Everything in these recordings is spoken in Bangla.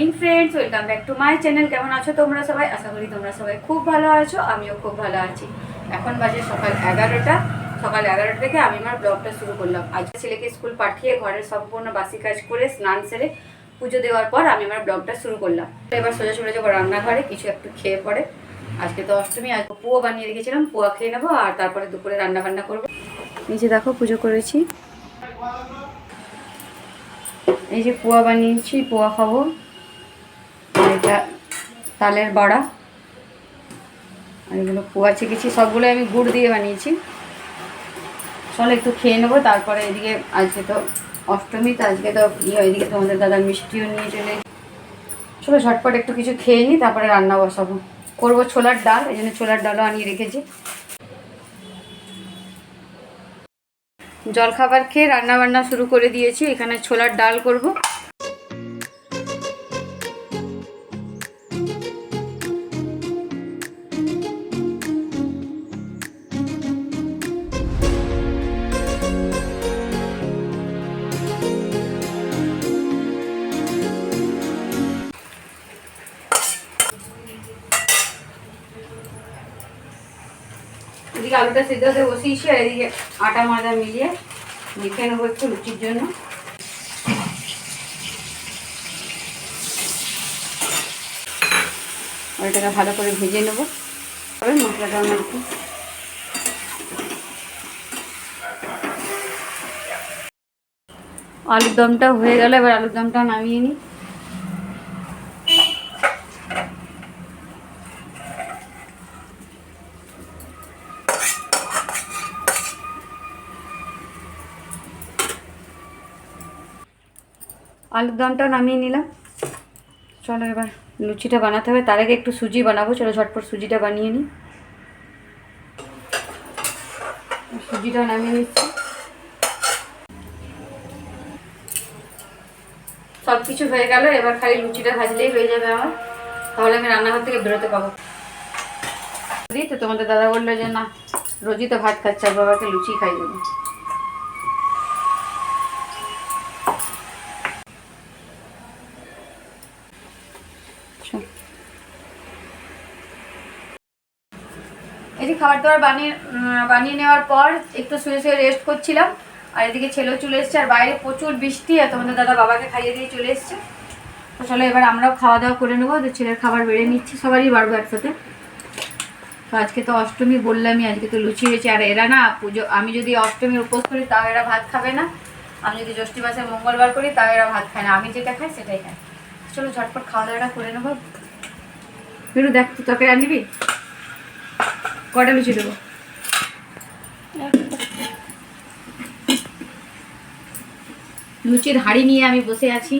Morning friends welcome back to my channel কেমন আছো তোমরা সবাই? আশা করি তোমরা সবাই খুব ভালো আছো, আমিও খুব ভালো আছি। এখন বাজে সকাল এগারোটা। সকাল এগারোটা থেকে আমি আমার ব্লগটা শুরু করলাম। আজকে ছেলেকে স্কুল পাঠিয়ে ঘরের সম্পূর্ণ বাসি কাজ করে স্নান সেরে পুজো দেওয়ার পর আমি আমার ব্লগটা শুরু করলাম। এবার সোজা চলে যাব রান্নাঘরে, কিছু একটু খেয়ে পরে। আজকে তো অষ্টমী, আজ পুয়ো বানিয়ে রেখেছিলাম, পোয়া খেয়ে নেব আর তারপরে দুপুরে রান্না বান্না করব নিচে দেখো, পুজো করেছি। এই যে পোয়া বানিয়েছি, পোয়া খাব। তালের বড়া আর এগুলো পোয়া ছেঁকেছি সবগুলো আমি গুড় দিয়ে বানিয়েছি। চলো একটু খেয়ে নেব, তারপরে এদিকে আজকে তো অষ্টমী, তো আজকে তো ইয়ে এদিকে তোমাদের দাদা মিষ্টিও নিয়ে চলে চলো ঝটপট একটু কিছু খেয়ে নিই তারপরে রান্না বসাবো। করব ছোলার ডাল, এই জন্য ছোলার ডালও আনিয়ে রেখেছি। জলখাবার খেয়ে রান্না বান্না শুরু করে দিয়েছি, এখানে ছোলার ডাল করব। এদিকে আলুটা সিদ্ধ হতে বসিয়েছি, আর এদিকে আটা ময়দা মিলিয়ে মেখে নেব একটু লুচির জন্য। এটাকে ভালো করে ভেজে নেব। তবে মশলাটা আমার একটু আলুর দমটা হয়ে গেল, এবার আলুর দমটা নামিয়ে নিই। আলুর দমটা নামিয়ে নিলাম। চলো এবার লুচিটা বানাতে হবে। তার আগে একটু সুজি বানাবো। চলো ঝটপট সুজিটা বানিয়ে নিই। সুজিটা নামিয়ে নিচ্ছি। সব কিছু হয়ে গেল। এবার খালি লুচিটা ভাজলেই হয়ে যাবে আমার। তাহলে আমি রান্নাঘর থেকে বেরোতে পাবো। তো তোমাদের দাদা বলল যে না, রোজই তো ভাত খাচ্ছে বাবাকে লুচি খাই দেবো। যে খাবার দাবার বানিয়ে বানিয়ে নেওয়ার পর একটু শুয়ে শুয়ে রেস্ট করছিলাম। আর এদিকে ছেলেও চলে এসছে, আর বাইরে প্রচুর বৃষ্টি আর তোমাদের দাদা বাবাকে খাইয়ে দিয়ে চলে এসছে। তো চলো এবার আমরাও খাওয়া দাওয়া করে নেব, তো ছেলের খাবার বেড়ে নিচ্ছি সবারই বাড়বো একসাথে তো আজকে তো অষ্টমী বললামই, আজকে তো লুচি হয়েছে। আর এরা না, পুজো, আমি যদি অষ্টমীর উপোস করি, তাও এরা ভাত খাবে না। আমি যদি জ্যৈষ্ঠী মাসে মঙ্গলবার করি, তাও এরা ভাত খায় না। আমি যেটা খাই, সেটাই খাই। চলো ঝটপট খাওয়া দাওয়াটা করে নেব। একটু দেখ, তুই তোকে আনবি কটা লুচি দেবো? লুচির হাঁড়ি নিয়ে আমি বসে আছি।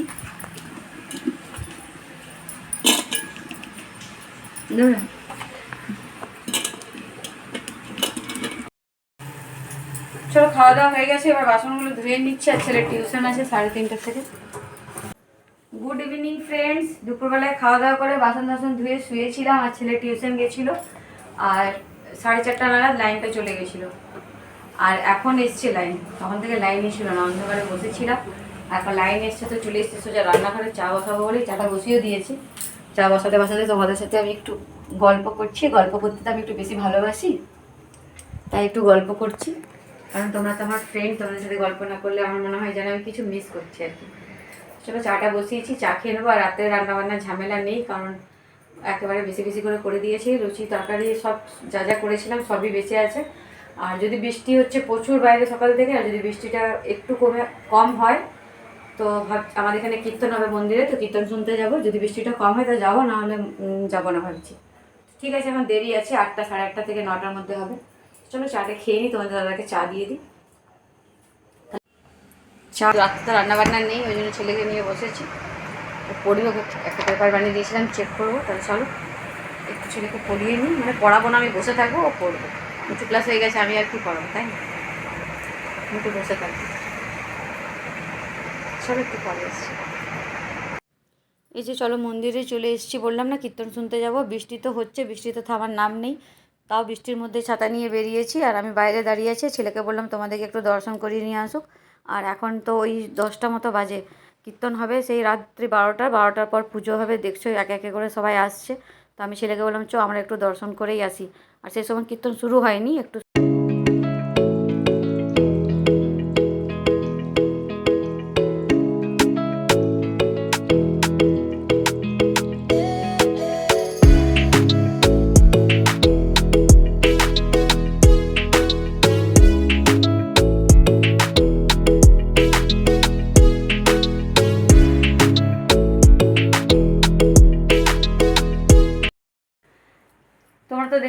চলো খাওয়া দাওয়া হয়ে গেছে এবার বাসনগুলো ধুয়ে নিচ্ছি আর ছেলের টিউশন আছে সাড়ে তিনটার থেকে। গুড ইভিনিং ফ্রেন্ডস দুপুরবেলায় খাওয়া দাওয়া করে বাসন টাসন ধুয়ে শুয়েছিলাম আর ছেলে টিউশন গেছিল। আর সাড়ে চারটা নাগাদ লাইনটা চলে গেছিল। আর এখন এসছে লাইন তখন থেকে লাইন এসেছিল না, অন্ধকারে বসেছিলাম। এখন লাইন এসছে তো চলে এসছে সোজা রান্নাঘরে চা বসাবো বলে চাটা বসিয়েও দিয়েছি। চা বসাতে বসাতে তোমাদের সাথে আমি একটু গল্প করছি। গল্প করতে তো আমি একটু বেশি ভালোবাসি, তাই একটু গল্প করছি। কারণ তোমরা তো আমার ফ্রেন্ড তোমাদের সাথে গল্প না করলে আমার মনে হয় যেন আমি কিছু মিস করছি আর কি। চলো চাটা বসিয়েছি, চা খেয়ে নেব আর রাতে রান্নাবান্নার ঝামেলা নেই, কারণ একেবারে বেশি বেশি করে করে দিয়েছি, লুচি, তরকারি, সব যা যা করেছিলাম সবই বেঁচে আছে। আর যদি বৃষ্টি হচ্ছে প্রচুর বাইরে সকাল থেকে, আর যদি বৃষ্টিটা একটু কমে, কম হয়, তো ভাব, আমাদের এখানে কীর্তন হবে মন্দিরে, তো কীর্তন শুনতে যাব। যদি বৃষ্টিটা কম হয়, তো যাব নাহলে যাব না ভাবছি। ঠিক আছে, এখন দেরি আছে, আটটা সাড়ে আটটা থেকে নটার মধ্যে হবে। চলো চাটা খেয়ে নিই তোমাদের দাদাকে চা দিয়ে দিই। চা রাত্রে রান্নাবান্না নেই, ওই জন্য ছেলেকে নিয়ে বসেছি। পড়ি একটা পেপার বানিয়ে দিয়েছিলাম চেক করব, তাহলে চলো। একটু ছেলেকে পড়িয়ে নিই মানে পড়াবো না, আমি বসে থাকব, ও পড়ব। উঁচু ক্লাস হয়ে গেছে, আমি আর কি পড়াবো, তাই না? আমি একটু বসে থাকব। চলো একটু পরে এসছি এই যে চলো মন্দিরে চলে এসেছি, বললাম না কীর্তন শুনতে যাব, বৃষ্টি তো হচ্ছে বৃষ্টি তো থামার নাম নেই। তাও বৃষ্টির মধ্যে ছাতা নিয়ে বেরিয়েছি, আর আমি বাইরে দাঁড়িয়ে আছি ছেলেকে বললাম তোমাদেরকে একটু দর্শন করিয়ে নিয়ে আসুক। আর এখন তো ওই দশটা মতো বাজে কীর্তন হবে সেই রাত্রি বারোটা, বারোটার পর পুজো হবে, দেখছ একে একে করে সবাই আসছে। তো আমি ছেলেকে বললাম, চ, আমরা একটু দর্শন করেই আসি। আর সেই সময় কীর্তন শুরু হয়নি, একটু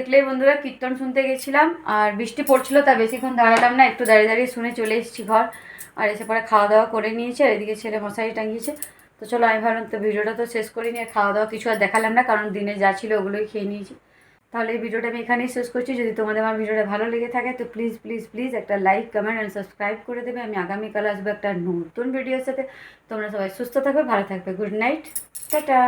দেখলেই বন্ধুরা কীর্তন শুনতে গেছিলাম, আর বৃষ্টি পড়ছিল, তা বেশিক্ষণ দাঁড়ালাম না, একটু দাঁড়িয়ে দাঁড়িয়ে শুনে চলে এসেছি ঘর, আর এসে পরে খাওয়া দাওয়া করে নিয়েছে, আর এদিকে ছেলে মশারি টাঙিয়েছে। তো চলো, আমি ভাবলাম তো ভিডিওটা তো শেষ করিনি, আর খাওয়া দাওয়া কিছু আর দেখালাম না, কারণ দিনে যা ছিল ওগুলোই খেয়ে নিয়েছি। তাহলে এই ভিডিওটা আমি এখানেই শেষ করছি, যদি তোমাদের আমার ভিডিওটা ভালো লেগে থাকে, তো প্লিজ প্লিজ প্লিজ একটা লাইক কমেন্ট অ্যান্ড সাবস্ক্রাইব করে দেবে। আমি আগামীকাল আসব একটা নতুন ভিডিওর সাথে। তোমরা সবাই সুস্থ থাকবে, ভালো থাকবে। Good night tata